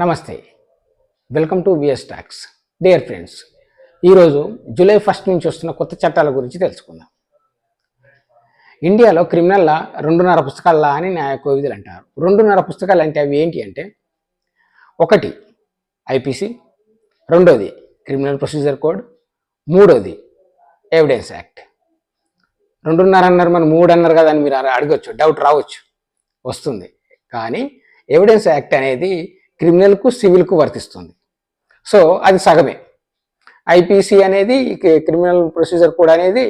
నమస్తే. Welcome to VS talks dear friends ఈరోజు July first నుంచి వస్తున్న కొత్త చట్టాల గురించి తెలుసుకుందాం. ఇండియాలో క్రిమినల్ లా రెండున్నర పుస్తకాల లా అని న్యాయ కోవిధులు అంటారు. రెండున్నర పుస్తకాలు అంటే అవి ఏంటి అంటే ఒకటి ఐపీసీ రెండోది క్రిమినల్ ప్రొసీజర్ కోడ్ మూడోది ఎవిడెన్స్ యాక్ట్ రెండున్నర అన్నారు మరి మూడు అన్నారు కదా అని మీరు అడగొచ్చు డౌట్ రావచ్చు వస్తుంది. కానీ ఎవిడెన్స్ యాక్ట్ అనేది క్రిమినల్కు సివిల్కు వర్తిస్తుంది. సో అది సగమే. ఐపీసీ అనేది క్రిమినల్ ప్రొసీజర్ కోడ్ అనేది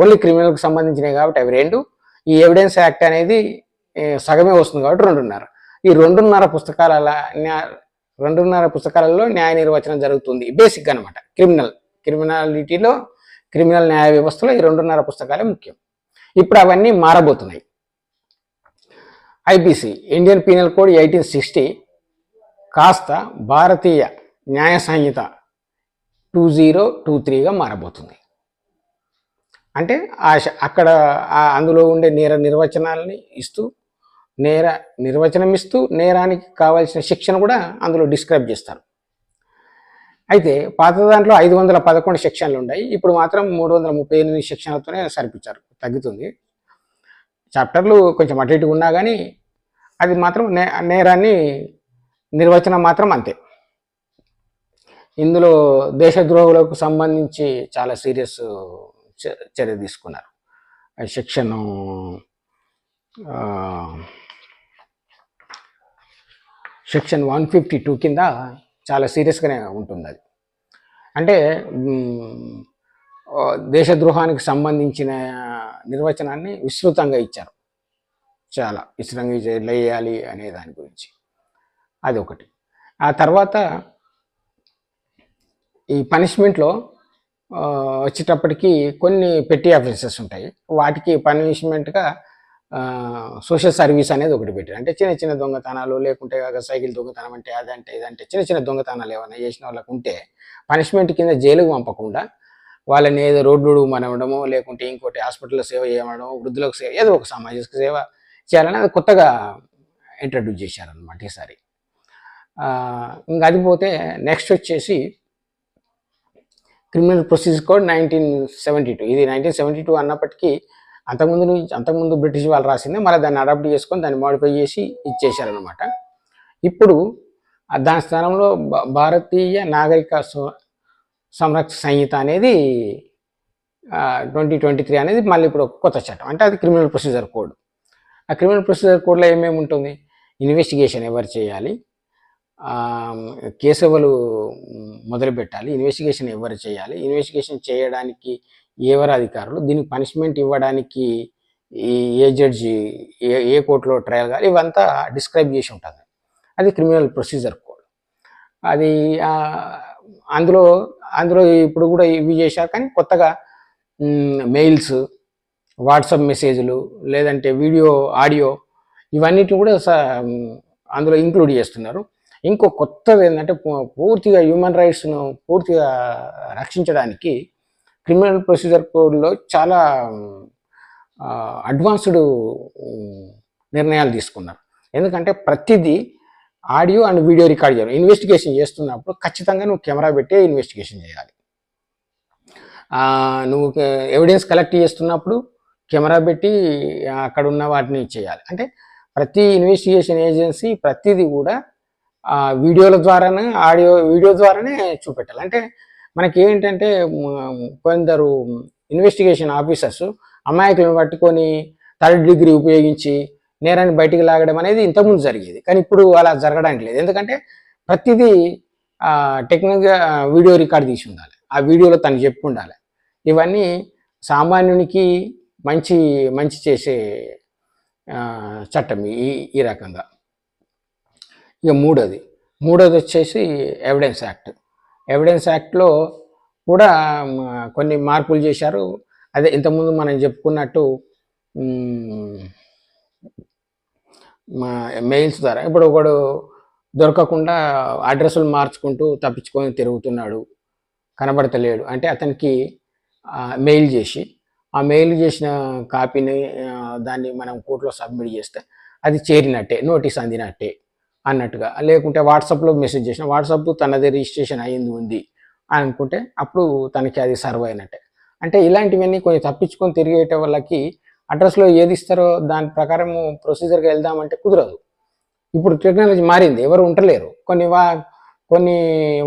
ఓన్లీ క్రిమినల్కి సంబంధించినవి కాబట్టి అవి రెండు. ఈ ఎవిడెన్స్ యాక్ట్ అనేది సగమే వస్తుంది కాబట్టి రెండున్నర. ఈ రెండున్నర పుస్తకాల రెండున్నర పుస్తకాలలో న్యాయ నిర్వచనం జరుగుతుంది. బేసిక్ అనమాట క్రిమినల్ క్రిమినాలిటీలో క్రిమినల్ న్యాయ వ్యవస్థలో ఈ రెండున్నర పుస్తకాలే ముఖ్యం. ఇప్పుడు అవన్నీ మారబోతున్నాయి. IPC Indian penal code eighteen sixty కాస్త Bharatiya Nyaya Sanhita two zero two త్రీగా మారబోతుంది. అంటే ఆ శ- అక్కడ అందులో ఉండే నేర నిర్వచనాలని ఇస్తూ నేర నిర్వచనం ఇస్తూ నేరానికి కావాల్సిన శిక్షను కూడా అందులో డిస్క్రైబ్ చేస్తారు. అయితే పాత దాంట్లో ఐదు వందల పదకొండు సెక్షన్లు ఉన్నాయి. ఇప్పుడు మాత్రం మూడు వందల ముప్పై ఎనిమిది సెక్షన్లతోనే సరిపించారు. తగ్గుతుంది. చాప్టర్లు కొంచెం అటు ఇటుగా ఉన్నా కానీ అది మాత్రం నే నేరాన్ని నిర్వచనం మాత్రం అంతే. ఇందులో దేశద్రోహులకు సంబంధించి చాలా సీరియస్ చర్య తీసుకున్నారు. శిక్షను సెక్షన్ వన్ ఫిఫ్టీ టూ కింద చాలా సీరియస్గానే ఉంటుంది అది అంటే దేశద్రోహానికి సంబంధించిన నిర్వచనాన్ని విస్తృతంగా ఇచ్చారు. చాలా విస్తృతంగా ఇచ్చారు, అనే దాని గురించి. అది ఒకటి ఆ తర్వాత ఈ పనిష్మెంట్లో వచ్చేటప్పటికీ వచ్చేటప్పటికి కొన్ని పెట్టి ఆఫీసెస్ ఉంటాయి. వాటికి పనిష్మెంట్గా సోషల్ సర్వీస్ అనేది ఒకటి పెట్టారు. అంటే చిన్న చిన్న దొంగతనాలు లేకుంటే కాక సైకిల్ దొంగతనం అంటే అదంటే ఇదంటే చిన్న చిన్న దొంగతనాలు ఏమైనా చేసిన వాళ్ళకు ఉంటే పనిష్మెంట్ కింద జైలుకు పంపకుండా వాళ్ళని ఏదో రోడ్డు మనవడమో లేకుంటే ఇంకోటి హాస్పిటల్లో సేవ చేయడం వృద్ధులకు సేవ ఏదో ఒక సామాజిక సేవ చేయాలని అది కొత్తగా ఇంట్రడ్యూస్ చేశారనమాట ఈసారి. ఇంకా అది పోతే నెక్స్ట్ వచ్చేసి criminal procedure code nineteen seventy two ఇది నైన్టీన్ సెవెంటీ టూ అన్నప్పటికీ అంతకుముందు నుంచి అంతకుముందు బ్రిటిష్ వాళ్ళు రాసింది మళ్ళీ దాన్ని అడాప్ట్ చేసుకొని దాన్ని మాడిఫై చేసి ఇచ్చేశారనమాట ఇప్పుడు దాని స్థానంలో భారతీయ నాగరిక సు- సంరక్షణ సంహిత అనేది ట్వంటీ ట్వంటీ త్రీ అనేది మళ్ళీ ఇప్పుడు ఒక కొత్త చట్టం. అంటే అది క్రిమినల్ ప్రొసీజర్ కోడ్ ఆ క్రిమినల్ ప్రొసీజర్ కోడ్లో ఏమేమి ఉంటుంది? ఇన్వెస్టిగేషన్ ఎవరు చేయాలి? కేసవలు మొదలుపెట్టాలి. ఇన్వెస్టిగేషన్ ఎవరు చేయాలి? ఇన్వెస్టిగేషన్ చేయడానికి ఎవరు అధికారులు? దీనికి పనిష్మెంట్ ఇవ్వడానికి ఈ ఏ జడ్జి ఏ ఏ కోర్టులో ట్రయల్ కావాలి? ఇవంతా డిస్క్రైబ్ చేసి ఉంటుంది అది క్రిమినల్ ప్రొసీజర్ కోడ్. అది అందులో అందులో ఇప్పుడు కూడా ఇవి చేశారు కానీ కొత్తగా మెయిల్స్ వాట్సాప్ మెసేజ్లు లేదంటే వీడియో ఆడియో ఇవన్నిటిని కూడా స- అందులో ఇంక్లూడ్ చేస్తున్నారు. ఇంకో కొత్తది ఏంటంటే పూర్తిగా హ్యూమన్ రైట్స్ను పూర్తిగా రక్షించడానికి క్రిమినల్ ప్రొసీజర్ కోడ్లో చాలా అడ్వాన్స్డ్ నిర్ణయాలు తీసుకున్నారు. ఎందుకంటే ప్రతిదీ ఆడియో అండ్ వీడియో రికార్డ్ చేయాలి ఇన్వెస్టిగేషన్ చేస్తున్నప్పుడు ఖచ్చితంగా నువ్వు కెమెరా పెట్టే ఇన్వెస్టిగేషన్ చేయాలి. నువ్వు ఎవిడెన్స్ కలెక్ట్ చేస్తున్నప్పుడు కెమెరా పెట్టి అక్కడ ఉన్న వాటిని చేయాలి. అంటే ప్రతి ఇన్వెస్టిగేషన్ ఏజెన్సీ ప్రతిదీ కూడా వీడియోల ద్వారానే ఆడియో వీడియో ద్వారానే చూపెట్టాలి. అంటే మనకి ఏంటంటే కొందరు ఇన్వెస్టిగేషన్ ఆఫీసర్స్ అమాయకులను పట్టుకొని థర్డ్ డిగ్రీ ఉపయోగించి నేరాన్ని బయటికి లాగడం అనేది ఇంతకుముందు జరిగేది. కానీ ఇప్పుడు అలా జరగడానికి లేదు. ఎందుకంటే ప్రతిదీ టెక్నిక్గా వీడియో రికార్డ్ తీసి ఉండాలి. ఆ వీడియోలో తను చెప్పి ఉండాలి. ఇవన్నీ సామాన్యునికి మంచి మంచి చేసే చట్టం ఈ ఈ రకంగా. ఇక మూడోది. మూడోది వచ్చేసి ఎవిడెన్స్ యాక్ట్ ఎవిడెన్స్ యాక్ట్లో కూడా కొన్ని మార్పులు చేశారు. అదే ఇంతకుముందు మనం చెప్పుకున్నట్టు మెయిల్స్ ద్వారా. ఇప్పుడు ఒకడు దొరకకుండా అడ్రస్లు మార్చుకుంటూ తప్పించుకొని తిరుగుతున్నాడు. కనబడతలేడు. అంటే అతనికి మెయిల్ చేసి ఆ మెయిల్ చేసిన కాపీని దాన్ని మనం కోర్టులో సబ్మిట్ చేస్తే అది చేరినట్టే నోటీస్ అందినట్టే. అన్నట్టుగా. లేకుంటే వాట్సాప్లో మెసేజ్ చేసిన వాట్సాప్ తనది రిజిస్ట్రేషన్ అయ్యింది ఉంది అని అనుకుంటే అప్పుడు తనకి అది సర్వ్ అయినట్టే. అంటే ఇలాంటివన్నీ కొంచెం తప్పించుకొని తిరిగేట వాళ్ళకి అడ్రస్లో ఏది ఇస్తారో దాని ప్రకారం ప్రొసీజర్గా వెళ్దామంటే కుదరదు. ఇప్పుడు టెక్నాలజీ మారింది ఎవరు ఉండలేరు. కొన్ని వా కొన్ని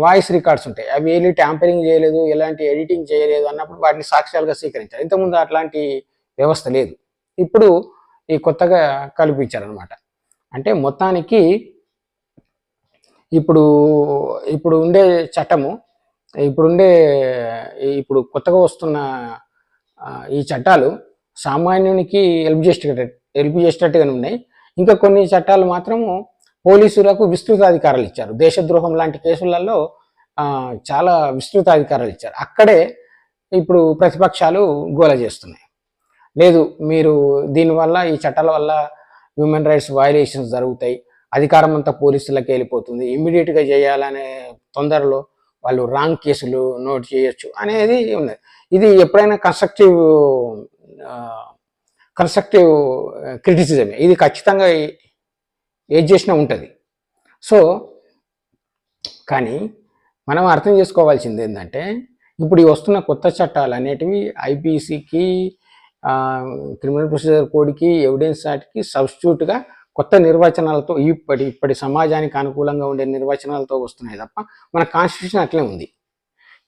వాయిస్ రికార్డ్స్ ఉంటాయి. అవి వెళ్ళి ట్యాంపరింగ్ చేయలేదు ఎలాంటి ఎడిటింగ్ చేయలేదు అన్నప్పుడు వాటిని సాక్ష్యాలుగా స్వీకరించారు ఇంతకుముందు అట్లాంటి వ్యవస్థ లేదు. ఇప్పుడు ఈ కొత్తగా కల్పించారనమాట అంటే మొత్తానికి ఇప్పుడు ఇప్పుడు ఉండే చట్టము ఇప్పుడుండే ఇప్పుడు కొత్తగా వస్తున్న ఈ చట్టాలు సామాన్యునికి హెల్ప్ చేసేటట్టు హెల్ప్ చేసేటట్టుగానే ఉన్నాయి. ఇంకా కొన్ని చట్టాలు మాత్రము పోలీసులకు విస్తృత అధికారాలు ఇచ్చారు. దేశద్రోహం లాంటి కేసులలో చాలా విస్తృత అధికారాలు ఇచ్చారు. అక్కడే ఇప్పుడు ప్రతిపక్షాలు గోల చేస్తున్నాయి. లేదు మీరు దీనివల్ల ఈ చట్టాల వల్ల హ్యూమన్ రైట్స్ వయలేషన్స్ జరుగుతాయి. అధికారం అంతా పోలీసులకు వెళ్ళిపోతుంది. ఇమ్మీడియట్గా చేయాలనే తొందరలో వాళ్ళు రాంగ్ కేసులు నోట్ చేయొచ్చు అనేది ఉన్నది. ఇది ఎప్పుడైనా కన్స్ట్రక్టివ్ కన్స్ట్రక్టివ్ క్రిటిసిజమే. ఇది ఖచ్చితంగా ఏది చేసినా ఉంటుంది. సో కానీ మనం అర్థం చేసుకోవాల్సింది ఏంటంటే ఇప్పుడు ఈ వస్తున్న కొత్త చట్టాలు అనేటివి ఐపీసీకి క్రిమినల్ ప్రొసీజర్ కోడ్కి ఎవిడెన్స్ యాక్ట్కి సబ్స్టిట్యూట్గా కొత్త నిర్వచనాలతో ఇప్పటి ఇప్పటి సమాజానికి అనుకూలంగా ఉండే నిర్వచనాలతో వస్తున్నాయి తప్ప మన కాన్స్టిట్యూషన్ అట్లే ఉంది.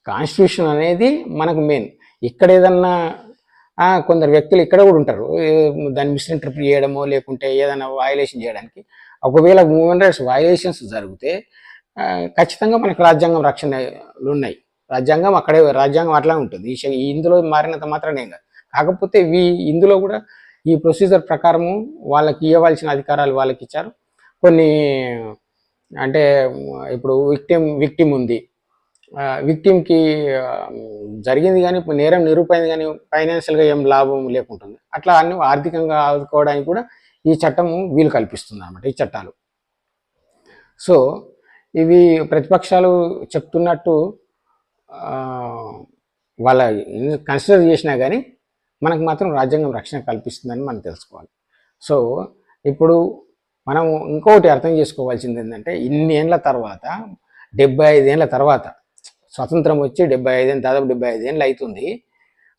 కాన్స్టిట్యూషన్ అనేది మనకు మెయిన్ ఇక్కడ ఏదన్నా కొందరు వ్యక్తులు ఇక్కడ కూడా ఉంటారు. దాన్ని మిస్ఇంటర్ప్రిట్ చేయడమో లేకుంటే ఏదైనా వయలేషన్ చేయడానికి. ఒకవేళ హ్యూమన్ రైట్స్ వయలేషన్స్ జరిగితే ఖచ్చితంగా మనకు రాజ్యాంగం రక్షణలు ఉన్నాయి. రాజ్యాంగం అక్కడే రాజ్యాంగం అట్లా ఉంటుంది. ఈ ఇందులో మారినంత మాత్రమే కాదు. కాకపోతే వీ ఇందులో కూడా ఈ ప్రొసీజర్ ప్రకారము వాళ్ళకి ఇవ్వవలసిన అధికారాలు వాళ్ళకి ఇచ్చారు. కొన్ని అంటే ఇప్పుడు విక్టిమ్ విక్టిమ్ ఉంది. విక్టిమ్కి జరిగింది కానీ ఇప్పుడు నేరం నిరూపైంది కానీ ఫైనాన్షియల్గా ఏం లాభం లేకుంటుంది. అట్లా అన్ని ఆర్థికంగా ఆదుకోవడానికి కూడా ఈ చట్టము వీలు కల్పిస్తుంది అనమాట ఈ చట్టాలు. సో ఇవి ప్రతిపక్షాలు చెప్తున్నట్టు వాళ్ళ కన్సిడర్ చేసినా కానీ మనకు మాత్రం రాజ్యాంగం రక్షణ కల్పిస్తుందని మనం తెలుసుకోవాలి. సో ఇప్పుడు మనం ఇంకొకటి అర్థం చేసుకోవాల్సింది ఏంటంటే ఇన్ని ఏళ్ళ తర్వాత డెబ్బై ఐదేళ్ళ తర్వాత స్వతంత్రం వచ్చి డెబ్బై ఐదేళ్ళు దాదాపు డెబ్బై ఐదేళ్ళు అవుతుంది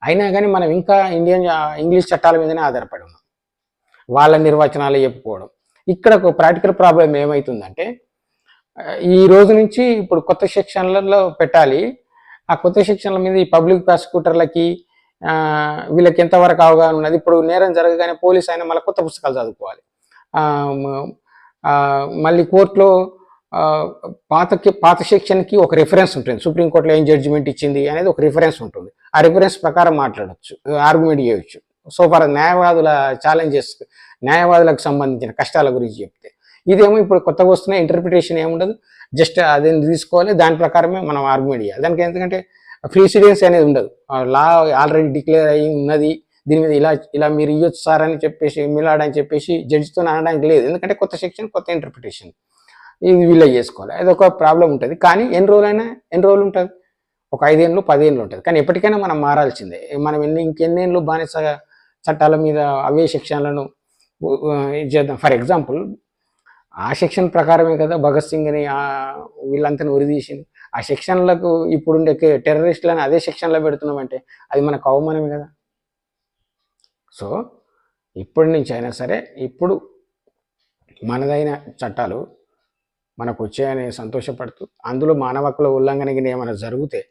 అయినా కానీ మనం ఇంకా ఇండియన్ ఇంగ్లీష్ చట్టాల మీదనే ఆధారపడి ఉన్నాం. వాళ్ళ నిర్వచనాలు చెప్పుకోవడం. ఇక్కడ ఒక ప్రాక్టికల్ ప్రాబ్లం ఏమవుతుందంటే ఈ రోజు నుంచి ఇప్పుడు కొత్త సెక్షన్లలో పెట్టాలి. ఆ కొత్త సెక్షన్ల మీద ఈ పబ్లిక్ ప్రాసిక్యూటర్లకి వీళ్ళకి ఎంతవరకు అవగాహన ఉన్నది? ఇప్పుడు నేరం జరగగానే పోలీస్ అయినా మళ్ళీ కొత్త పుస్తకాలు చదువుకోవాలి. మళ్ళీ కోర్టులో పాతకి పాత సెక్షన్కి ఒక రిఫరెన్స్ ఉంటుంది. సుప్రీంకోర్టులో ఏం జడ్జిమెంట్ ఇచ్చింది అనేది ఒక రిఫరెన్స్ ఉంటుంది. ఆ రిఫరెన్స్ ప్రకారం మాట్లాడవచ్చు ఆర్గ్యుమెంట్ చేయొచ్చు. సో ఫర్ న్యాయవాదుల ఛాలెంజెస్ న్యాయవాదులకు సంబంధించిన కష్టాల గురించి చెప్తే. ఇదేమో ఇప్పుడు కొత్తగా వస్తున్న ఇంటర్ప్రిటేషన్ ఏముండదు? జస్ట్ అదేం తీసుకోవాలి దాని ప్రకారమే మనం ఆర్గ్యుమెంట్ చేయాలి. దానికి ఎందుకంటే ప్రీసిడెన్స్ అనేది ఉండదు. లా ఆల్రెడీ డిక్లేర్ అయ్యి ఉన్నది. దీని మీద ఇలా ఇలా మీరు ఇవ్వచ్చు సార్ అని చెప్పేసి మిలాడని చెప్పేసి జడ్జితో అనడానికి లేదు. ఎందుకంటే కొత్త సెక్షన్ కొత్త ఇంటర్ప్రిటేషన్ ఇది వీళ్ళ చేసుకోవాలి. అది ఒక ప్రాబ్లం ఉంటుంది. కానీ ఎన్ని రోజులైనా ఎన్ని రోజులు ఉంటుంది? ఒక ఐదేళ్ళు పదేళ్ళు ఉంటుంది. కానీ ఎప్పటికైనా మనం మారాల్సిందే. మనం ఎన్ని ఇంకెన్నేళ్ళు బానిస చట్టాల మీద అవే సెక్షన్లను ఇది చేద్దాం. ఫర్ ఎగ్జాంపుల్ ఆ సెక్షన్ ప్రకారమే కదా భగత్ సింగ్ని ఆ వీళ్ళంతా ఉరిదీసింది ఆ సెక్షన్లకు ఇప్పుడుండే టెర్రరిస్టులని అదే సెక్షన్లో పెడుతున్నామంటే అది మనకు అవమానమే కదా. సో ఇప్పటి నుంచి అయినా సరే ఇప్పుడు మనదైన చట్టాలు మనకు వచ్చాయని సంతోషపడుతూ అందులో మానవ హక్కుల ఉల్లంఘనకి ఏమైనా జరిగితే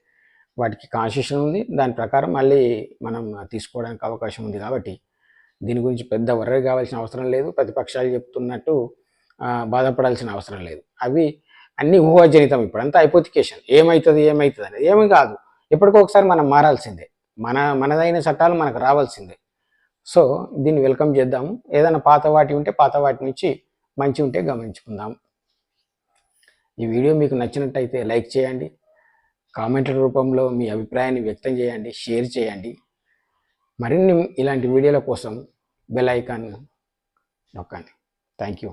వాటికి కాన్స్టిట్యూషన్ ఉంది. దాని ప్రకారం మళ్ళీ మనం తీసుకోవడానికి అవకాశం ఉంది కాబట్టి దీని గురించి పెద్ద వర్రీ కావాల్సిన అవసరం లేదు. ప్రతిపక్షాలు చెప్తున్నట్టు బాధపడాల్సిన అవసరం లేదు. అవి అన్ని ఊహాజనితం ఇప్పుడు. అంతా హైపోతికేషన్ ఏమవుతుంది ఏమవుతుంది అనేది ఏమీ కాదు. ఎప్పటికో ఒకసారి మనం మారాల్సిందే. మన మనదైన చట్టాలు మనకు రావాల్సిందే. సో దీన్ని వెల్కమ్ చేద్దాము ఏదైనా పాత వాటి ఉంటే పాత వాటి నుంచి మంచి ఉంటే గమనించుకుందాం. ఈ వీడియో మీకు నచ్చినట్టయితే లైక్ చేయండి. కామెంట్ల రూపంలో మీ అభిప్రాయాన్ని వ్యక్తం చేయండి షేర్ చేయండి. మరిన్ని ఇలాంటి వీడియోల కోసం బెల్ ఐకాన్ నొక్కండి. Thank you